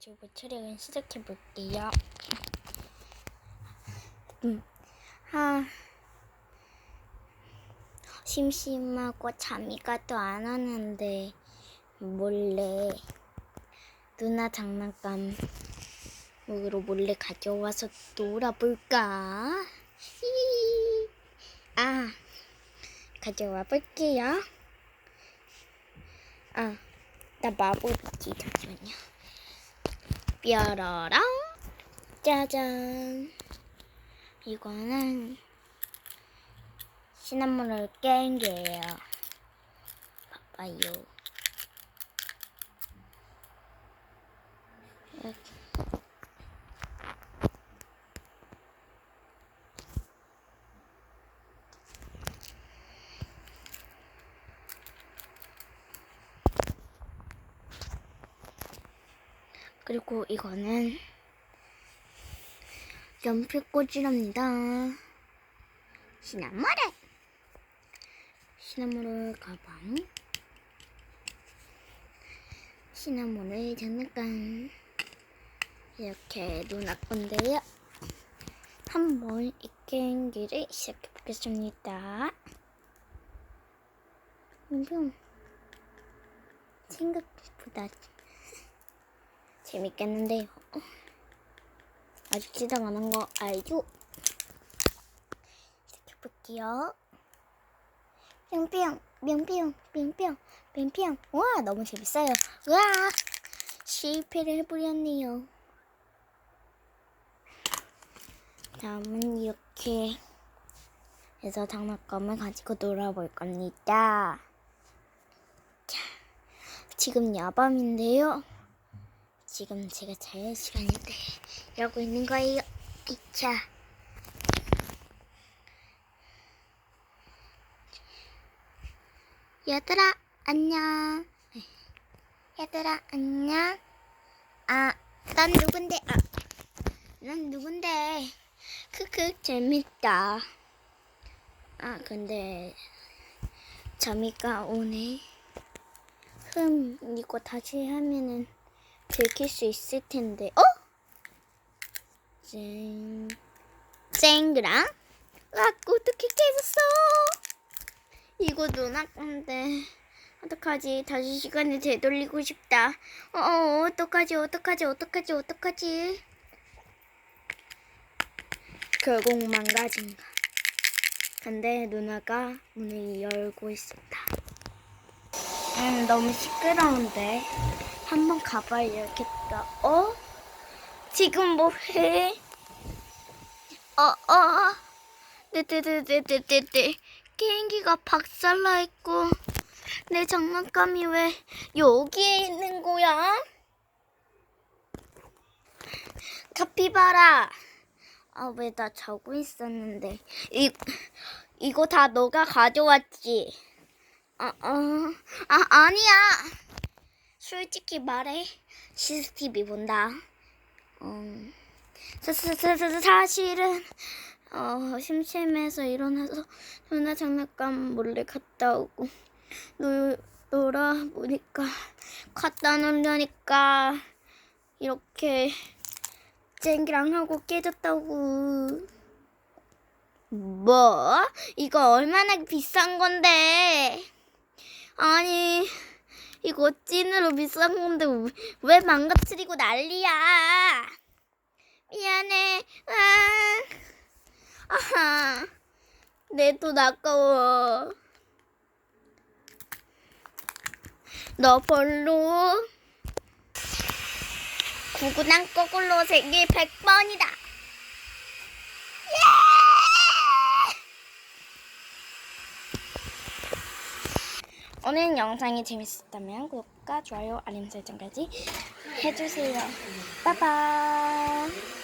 유튜브 촬영을 시작해 볼게요. 음, 아, 심심하고 잠이 가도 안 오는데 몰래 누나 장난감으로 몰래 가져와서 놀아볼까? 아, 가져와 볼게요. 아, 나 마법이지 잠시만요. 뾰로롱. 짜잔. 이거는 시나몬을 깬 게예요. 봐봐요. 이렇게. 그리고 이거는 연필꽂이랍니다. 시나모를 시나모를 가방 시나모를 장난감 이렇게 건데요. 한번 이 게임기를 시작해 보겠습니다. 뿅 생각보다 재밌겠는데요. 아직 시작 안 한 거 알죠? 시작해볼게요. 뿅뿅, 뿅뿅, 뿅뿅, 뿅뿅. 와, 너무 재밌어요. 와, 실패를 해버렸네요. 다음은 이렇게 해서 장난감을 가지고 놀아볼 겁니다. 자, 지금 야밤인데요. 지금 제가 잘 시간인데 이러고 있는 거예요. 이차. 얘들아 안녕. 얘들아 안녕. 아, 난 누군데? 아, 난 누군데? 크크 재밌다. 아, 근데 잠이가 오네. 흠, 이거 다시 하면은 들킬 수 있을 텐데. 어? 쨍. 쨍그랑? 와, 어떻게 깨졌어? 이거 누나 건데. 어떡하지? 다시 시간을 되돌리고 싶다. 어, 어 어떡하지? 어떡하지? 어떡하지? 어떡하지? 결국 망가진가. 근데 누나가 문을 열고 있었다. 음, 너무 시끄러운데. 한번 가봐야겠다. 어? 지금 뭐 해? 어, 어. 네네네네네네. 게임기가 박살나 있고 내 장난감이 왜 여기에 있는 거야? 카피바라. 아, 왜 나 자고 있었는데. 이, 이거 다 너가 가져왔지? 아, 어, 아, 아니야. 솔직히 말해. CCTV 본다. 사, 사실은, 어, 심심해서 일어나서 누나 장난감 몰래 갔다 오고, 놀, 놀아 보니까, 갖다 놓으려니까, 이렇게, 쨍기랑 하고 깨졌다고. 뭐? 이거 얼마나 비싼 건데? 아니, 이거 찐으로 비싼 건데 왜, 왜 망가뜨리고 난리야? 미안해. 아, 아하, 내돈 아까워. 너 별로. 구구난 거꾸로 세계 100번이다. 오늘 영상이 재밌었다면 구독과 좋아요, 알림 설정까지 해주세요. 빠이빠이.